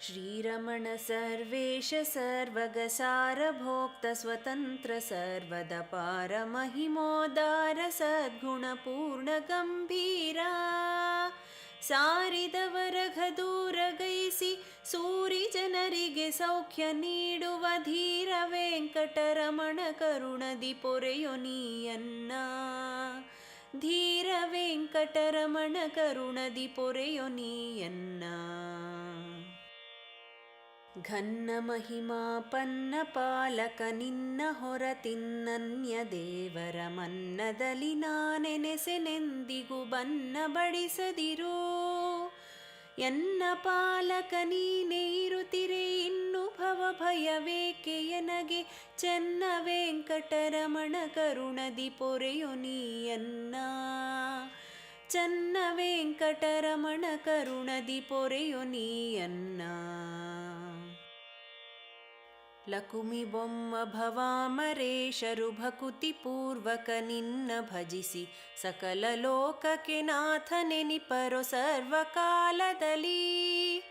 श्रीरमण सर्वेश सर्वगसारभोक्त स्वतन्त्र सर्वदपार महिमोदार सद्गुणपूर्णगम्भीरा ಸಾರಿದವರಘದೂರಗೈಸಿ ಸೂರಿ ಜನರಿಗೆ ಸೌಖ್ಯ ನೀಡುವ ಧೀರ ವೆಂಕಟರಮಣ ಕರುಣದಿ ಪೊರೆಯೊ ನೀಯನ್ನ ಧೀರ ವೆಂಕಟರಮಣ ಕರುಣದಿ ಪೊರೆಯೊ ನೀಯನ್ನ ಘನ್ನ ಮಹಿಮಾಪನ್ನ ಪಾಲಕ ನಿನ್ನ ಹೊರತಿನ್ನನ್ಯ ದೇವರ ಮನ್ನದಲ್ಲಿ ನಾನೆನೆಸೆನೆಂದಿಗೂ ಬನ್ನ ಬಡಿಸದಿರೋ ಎನ್ನ ಪಾಲಕ ನೀನೇ ಇರುತ್ತಿರೆ ಇನ್ನು ಭವ ಭಯವೇಕೆ ಎನಗೆ ಚೆನ್ನ ವೆಂಕಟರಮಣ ಕರುಣದಿ ಪೊರೆಯೊ ನೀಯನ್ನ. ಚೆನ್ನ ವೆಂಕಟರಮಣ ಕರುಣದಿ ಪೊರೆಯೊ ನೀಯನ್ನ. ಲಕುಮಿ ಬೊಮ್ಮ ಪೂರ್ವಕ ನಿನ್ನ ಭಜಿಸಿ ಸಕಲ ಲೋಕಕ್ಕೆ ನಾಥನೆನಿಪರೋ ಸರ್ವಕಾಲದಲ್ಲಿ.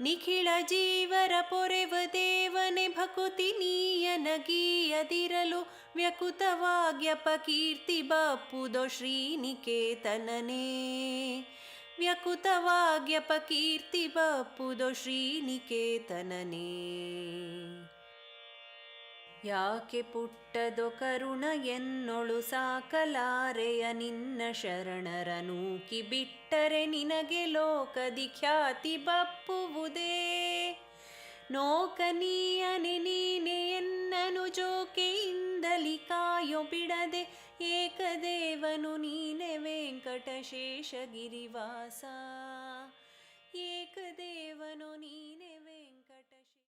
ನಿಖಿಳ ಜೀವರ ಪೊರೆವ ದೇವನೆ ಭಕುತಿ ನೀಯನಗೀಯದಿರಲು ವ್ಯಕುತವಾಗ್ಯಪ ಕೀರ್ತಿ ಬಪ್ಪುದೋ ಶ್ರೀನಿಕೇತನನೇ. ವ್ಯಕುತವಾಗ್ಯಪ ಕೀರ್ತಿ ಬಪ್ಪುದೋ ಶ್ರೀನಿಕೇತನನೇ. ಯಾಕೆ ಪುಟ್ಟದೊ ಕರುಣ ಎನ್ನೊಳು ಸಾಕಲಾರೆಯ ನಿನ್ನ ಶರಣರ ನೂಕಿ ಬಿಟ್ಟರೆ ನಿನಗೆ ಲೋಕದಿ ಖ್ಯಾತಿ ಬಪ್ಪುವುದೇ? ನೋಕನೀಯನೆ ನೀನೆ ಎನ್ನನು ಜೋಕೆಯಿಂದಲಿ ಕಾಯೋ ಬಿಡದೆ ಏಕದೇವನು ನೀನೆ ವೆಂಕಟಶೇಷಗಿರಿವಾಸ.